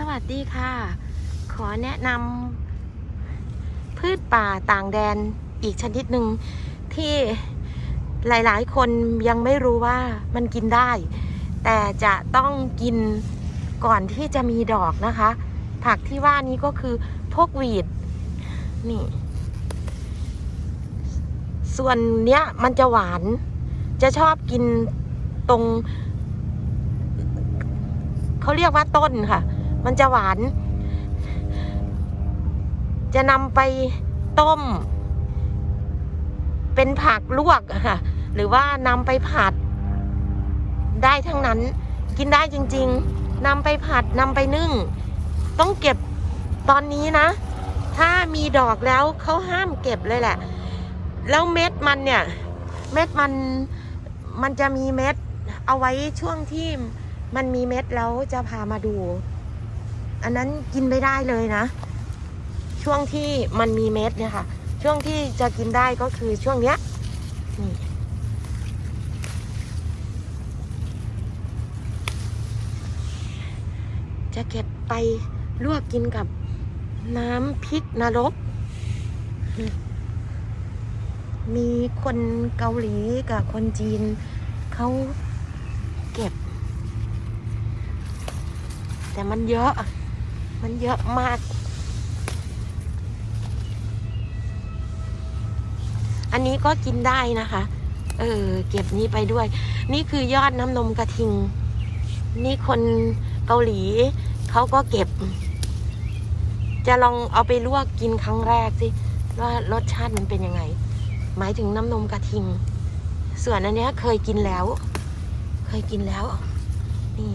สวัสดีค่ะ ขอแนะนำพืชป่าต่างแดนอีกชนิดหนึ่งที่หลายๆ คนยังไม่รู้ว่ามันกินได้ แต่จะต้องกินก่อนที่จะมีดอกนะคะ ผักที่ว่านี้ก็คือพวกหวีด นี่ ส่วนเนี้ยมันจะหวาน จะชอบกินตรง เขาเรียกว่าต้นค่ะ มันจะหวาน จะนำไปต้ม เป็นผักลวกค่ะ หรือว่านำไปผัด ได้ทั้งนั้น กินได้จริง ๆนำไปผัดนำไปนึ่ง ต้องเก็บตอนนี้นะ ถ้ามีดอกแล้วเขาห้ามเก็บเลยแหละ แล้วเม็ดมันเนี่ย เม็ดมันมันจะมีเม็ด เอาไว้ช่วงที่มันมีเม็ดแล้วจะพามาดู อันนั้นกินไม่ได้เลยนะ ช่วงที่มันมีเม็ดเนี่ยค่ะ ช่วงที่จะกินได้ก็คือช่วงเนี้ยนี่จะเก็บไปลวกกินกับน้ำพริกนรก มีคนเกาหลีกับคนจีนเขาเก็บ แต่มันเยอะ มันเยอะมาก อันนี้ก็กินได้นะคะ เออ เก็บนี้ไปด้วย นี่คือยอดน้ำนมกระทิง นี่คนเกาหลีเขาก็เก็บ จะลองเอาไปลวกกินครั้งแรกสิ ว่ารสชาติมันเป็นยังไง หมายถึงน้ำนมกระทิง ส่วนอันนี้เคยกินแล้ว เคยกินแล้ว นี่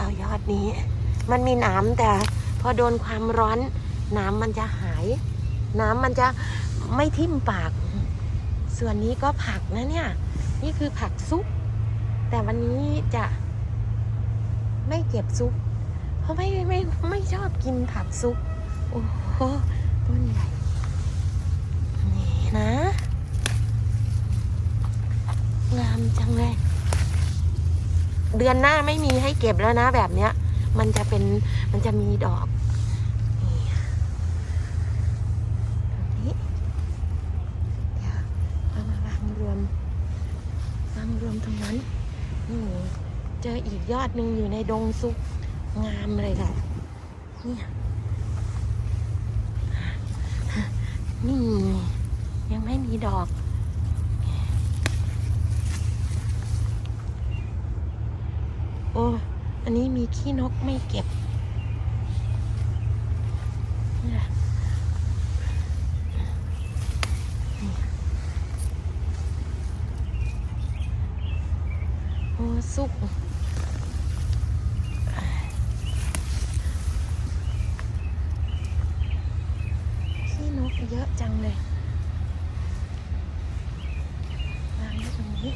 เอายอดนี้ มันมีหน้ำแต่พอโดนความร้อนน้ำมันจะหายน้ำมันจะไม่ทิ่มปาก ส่วนนี้ก็ผักนะเนี่ย นี่คือผักซุป แต่วันนี้จะไม่เก็บซุป เพราะไม่ไม่ไม่ชอบกินผักซุป โอ้โหต้นใหญ่ นี่นะ งามจังเลย เดือนหน้าไม่มีให้เก็บแล้วนะแบบเนี้ย มันจะเป็นมันจะมีดอกนี่เดี๋ยวเอามาวางรวมวางรวมตรงนั้นนี่เจออีกยอดหนึ่งอยู่ในดงซุกงามเลยแหละนี่นี่ยังไม่มีดอก โอ้อันนี้มีขี้นกไม่เก็บโอ้สุก ขี้นกเยอะจังเลยวางไว้ตรงนี้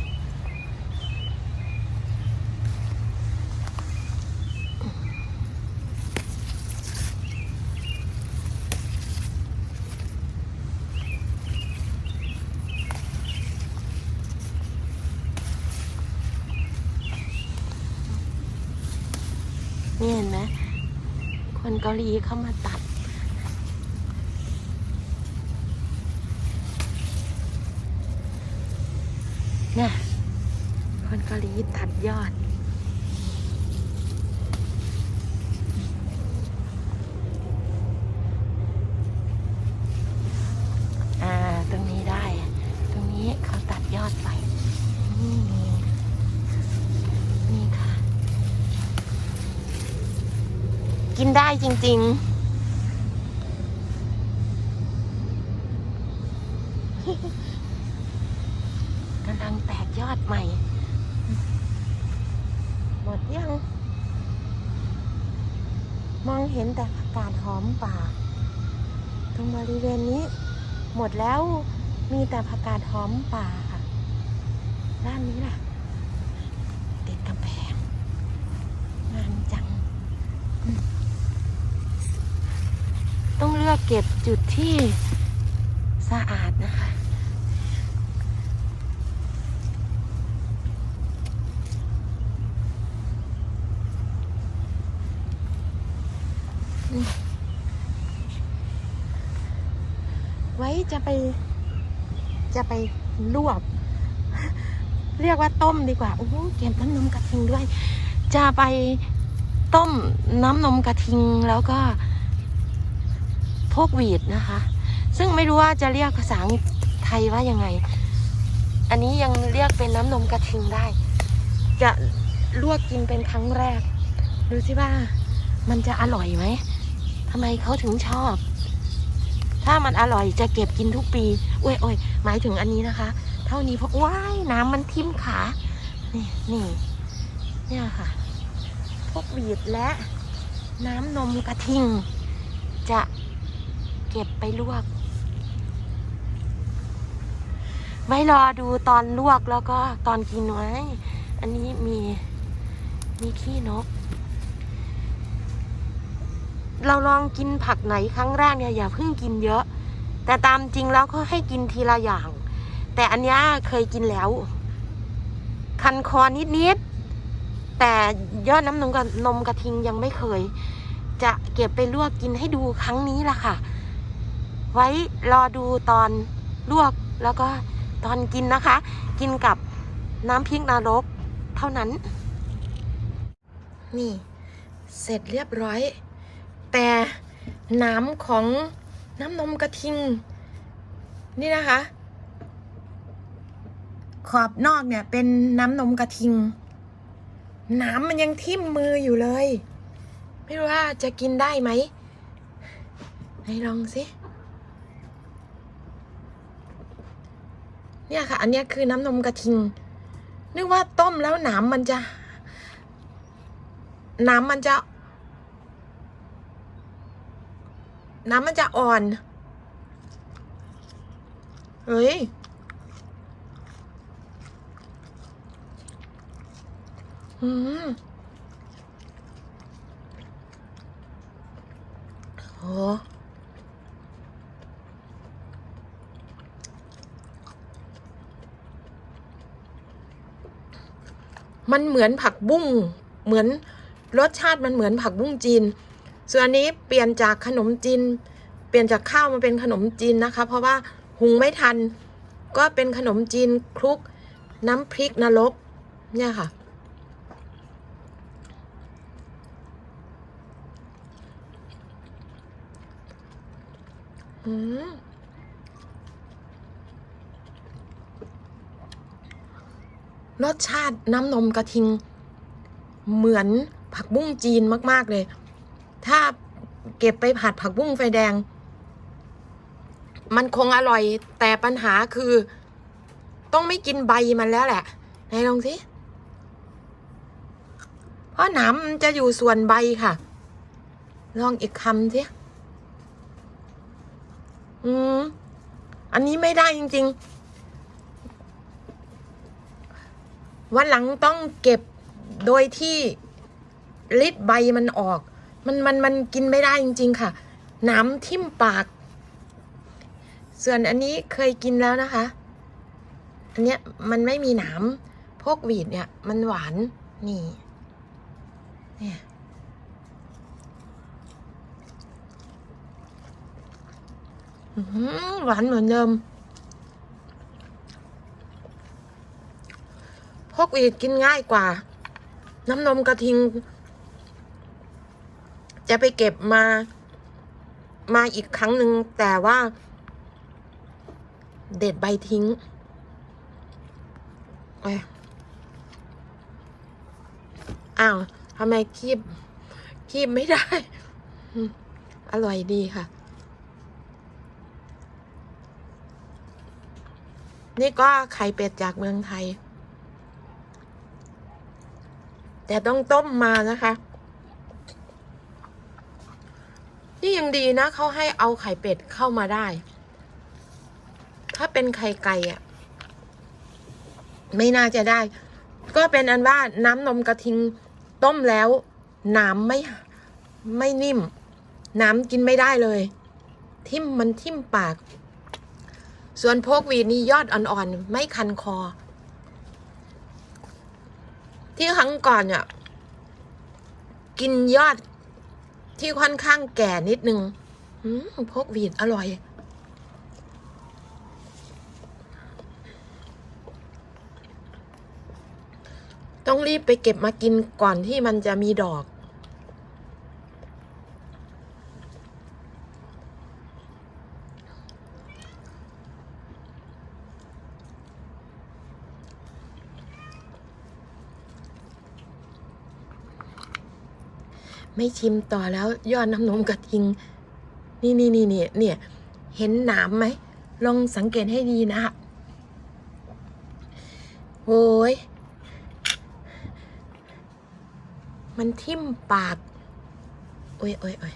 นี่เห็นไหม คน เกาหลีเข้ามาตัด เนี่ย คนเกาหลีตัดยอด อ่า ตรงนี้ได้ ตรงนี้เขาตัดยอดไป นี่นี่ค่ะ กินได้จริง ๆกำลังแตกยอดใหม่ หมดยัง มองเห็นแต่ผักกาดหอมป่า ตรงบริเวณนี้ หมดแล้วมีแต่ผักกาดหอมป่าค่ะ ด้านนี้ล่ะ ติดกำแพง งามจัง ต้องเลือกเก็บจุดที่สะอาดนะคะ ไว้จะไป จะไปลวก เรียกว่าต้มดีกว่า โอ้เก็บน้ำนมกระทิงด้วย จะไปต้มน้ำนมกระทิงแล้วก็ พวกหวีดนะคะ ซึ่งไม่รู้ว่าจะเรียกภาษาไทยว่ายังไง อันนี้ยังเรียกเป็นน้ำนมกระทิงได้ จะลวกกินเป็นครั้งแรก ดูสิว่ามันจะอร่อยไหมทำไมเขาถึงชอบ ถ้ามันอร่อยจะเก็บกินทุกปีโอ้ยโอ้ยหมายถึงอันนี้นะคะ เท่านี้เพราะว้ายน้ำมันทิ่มขา นี่นี่เนี่ยค่ะ พวกหวีดและน้ำนมกระทิงจะ เก็บไปลวก ไว้รอดูตอนลวกแล้วก็ตอนกินไว้ อันนี้มีมีขี้นก เราลองกินผักไหนครั้งแรกเนี่ยอย่าเพิ่งกินเยอะ แต่ตามจริงแล้วก็ให้กินทีละอย่าง แต่อันนี้เคยกินแล้ว คันคอนิดๆแต่ยอดน้ำนมกับนมกระทิงยังไม่เคยจะเก็บไปลวกกินให้ดูครั้งนี้ละค่ะ ไว้รอดูตอนลวกแล้วก็ตอนกินนะคะ กินกับน้ำพริกนรกเท่านั้น นี่ เสร็จเรียบร้อย แต่น้ำของน้ำนมกระทิง นี่นะคะ ขอบนอกเนี่ยเป็นน้ำนมกระทิง น้ำมันยังทิ่มมืออยู่เลย ไม่รู้ว่าจะกินได้ไหมไหนลองสิ เนี่ยค่ะ อันนี้คือน้ำนมกระทิง นึกว่าต้มแล้วน้ำมันจะน้ำมันจะน้ำมันจะอ่อนเฮ้ยอืมโห มันเหมือนผักบุ้งเหมือนรสชาติมันเหมือนผักบุ้งจีน ส่วนอันนี้เปลี่ยนจากขนมจีนเปลี่ยนจากข้าวมาเป็นขนมจีนนะคะ เพราะว่าหุงไม่ทัน ก็เป็นขนมจีนคลุกน้ำพริกนรกเนี่ยค่ะ อืม รสชาติน้ำนมกระทิง เหมือนผักบุ้งจีนมาก ๆ เลย ถ้าเก็บไปผัดผักบุ้งไฟแดง มันคงอร่อย แต่ปัญหาคือ ต้องไม่กินใบมันแล้วแหละไหนลองสิเพราะหนามจะอยู่ส่วนใบค่ะ ลองอีกคำสิอืม อันนี้ไม่ได้จริง ๆ วันหลังต้องเก็บโดยที่ลิดใบมันออก มันมันมันกินไม่ได้จริง ๆ ค่ะ น้ำทิ่มปาก ส่วนอันนี้เคยกินแล้วนะคะ อันเนี้ยมันไม่มีหนามพวกหวีดเนี่ย มันหวานนี่เนี่ยอื้อหือหวานเหมือนเดิม พว กหวีดกินง่ายกว่า น้ำนมกระทิง จะไปเก็บมา มาอีกครั้งหนึ่งแต่ว่า เด็ดใบทิ้งอ้าวทำไมคีบ คีบไม่ได้ อร่อยดีค่ะ นี่ก็ไข่เป็ดจากเมืองไทย แต่ต้องต้มมานะคะ นี่ยังดีนะเขาให้เอาไข่เป็ดเข้ามาได้ ถ้าเป็นไข่ไก่อะไม่น่าจะได้ ก็เป็นอันว่าน้ำนมกระทิงต้มแล้วน้ำไม่ไม่นิ่ม น้ำกินไม่ได้เลย ทิ่มมันทิ่มปาก ส่วนโพกวีนี่ยอดอ่อนๆ ไม่คันคอ ที่ครั้งก่อนเนี่ย กินยอดที่ค่อนข้างแก่นิดนึงอพกวีดอร่อย ต้องรีบไปเก็บมากินก่อนที่มันจะมีดอก ไม่ชิมต่อแล้วยอดน้ำนมกระทิง นี่นี่นี่เนี่ยเนี่ยเห็นหนามไหมลองสังเกตให้ดีนะโอ้ยมันทิ่มปาก โอ้ยโอ้ยโอ้ย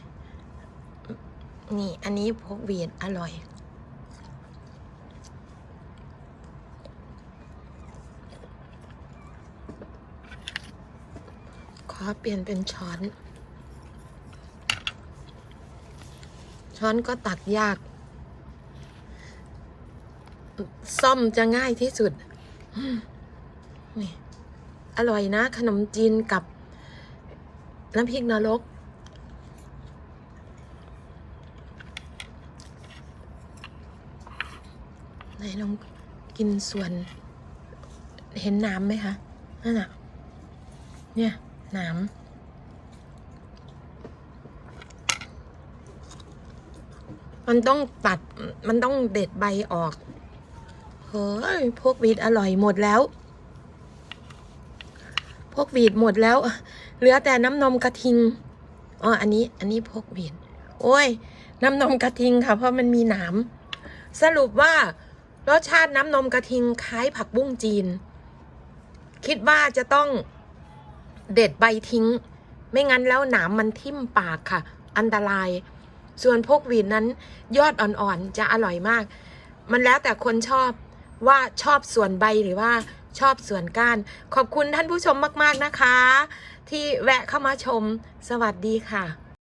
นี่ อันนี้พกเวียนอร่อย ขอเปลี่ยนเป็นช้อน ช้อนก็ตักยาก ซ่อมจะง่ายที่สุดนี่อร่อยนะ ขนมจีนกับน้ำพริกนรก ไหนลองกินส่วน เห็นน้ำไหมคะ นั่นน่ะ เนี่ยน้ำ มันต้องตัด มันต้องเด็ดใบออก เฮ้ย พวกวีดอร่อยหมดแล้ว พวกวีดหมดแล้ว เหลือแต่น้ำนมกระทิง อ๋อ อันนี้ อันนี้พวกวีด โอ้ย น้ำนมกระทิงค่ะ เพราะมันมีหนาม สรุปว่ารสชาติน้ำนมกระทิงคล้ายผักบุ้งจีน คิดว่าจะต้องเด็ดใบทิ้ง ไม่งั้นแล้วหนามมันทิ่มปากค่ะ อันตราย ส่วนพวกวีนนั้นยอดอ่อนๆจะอร่อยมาก มันแล้วแต่คนชอบว่าชอบส่วนใบหรือว่าชอบส่วนก้าน ขอบคุณท่านผู้ชมมาก ๆนะคะ ที่แวะเข้ามาชมสวัสดีค่ะ